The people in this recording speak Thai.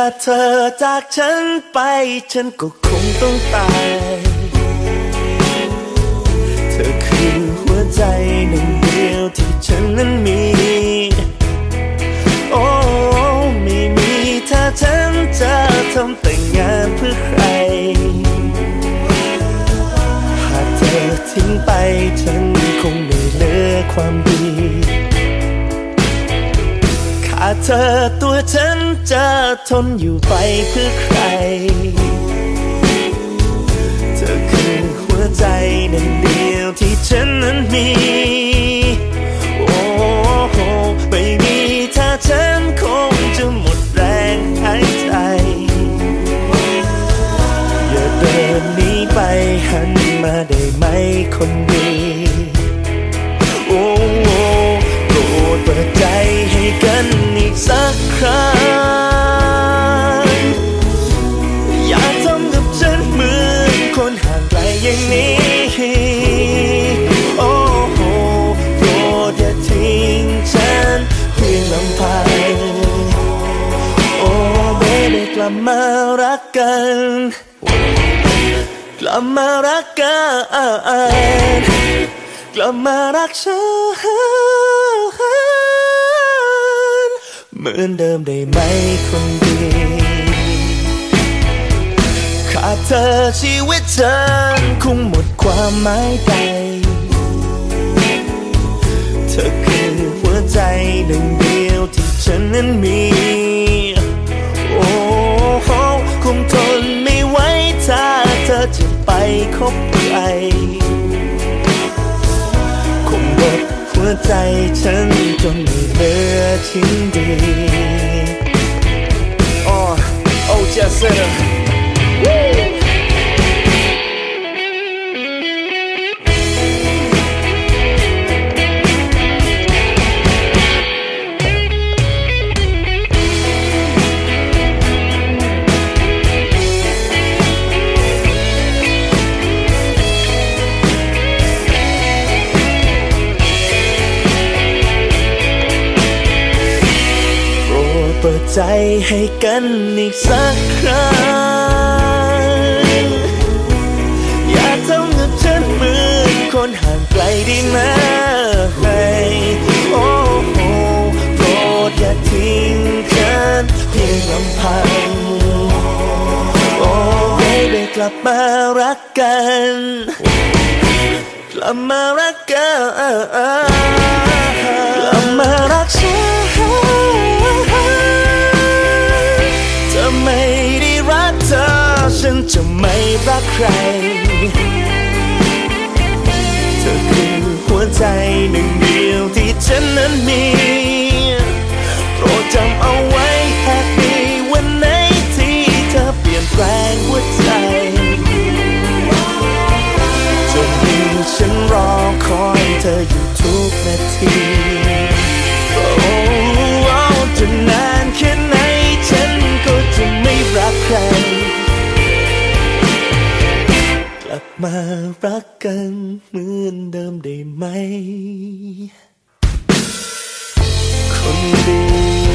ถ้าเธอจากฉันไป ฉันก็คงต้องตาย เธอคือหัวใจหนึ่งเดียวที่ฉันนั้นมี โอ้ไม่มีถ้าฉันจะทำแต่งงานเพื่อใคร หากเธอทิ้งไปฉันคงไม่เหลือความดี เธอตัวฉันจะทนอยู่ไปเพื่อใคร เธอคือหัวใจนึ่งเดียวที่ฉันนั้นมี โอ้โหไม่มีถ้าฉันคงจะหมดแรงหายใจ อย่าเดินหนีไปหันมาได้ไหมคนดี กันอีกสักครั้ง อย่าทำกับฉันเหมือนคนห่างไกลอย่างนี้ โอ้โหโปรดอย่าทิ้งฉันเพียงลำพังโอ้เบบี้กลับมารักกัน กลับมารักกันกลับมารักฉัน มือนเดิมได้ไหมคนดีขาดเธอชีวิตฉันคงหมดความหมายไปเธอคือหัวใจหนึ่งเดียวที่ฉันนั้นมี โอ้คงทนไม่ไหวถ้าเธอจะไปคบ ดหัวใจฉัน เปิดใจให้กันอีกสักครั้ง อย่าทำกับฉันเหมือนคนห่างไกลได้ไหมโอ้โหโปรดอย่าทิ้งฉันเพียงลำพัง โอ้เบบี้กลับมารักกัน กลับมารักกัน กลับมารักฉัน รั มารักกันเหมือนเดิมได้ไหม คนดี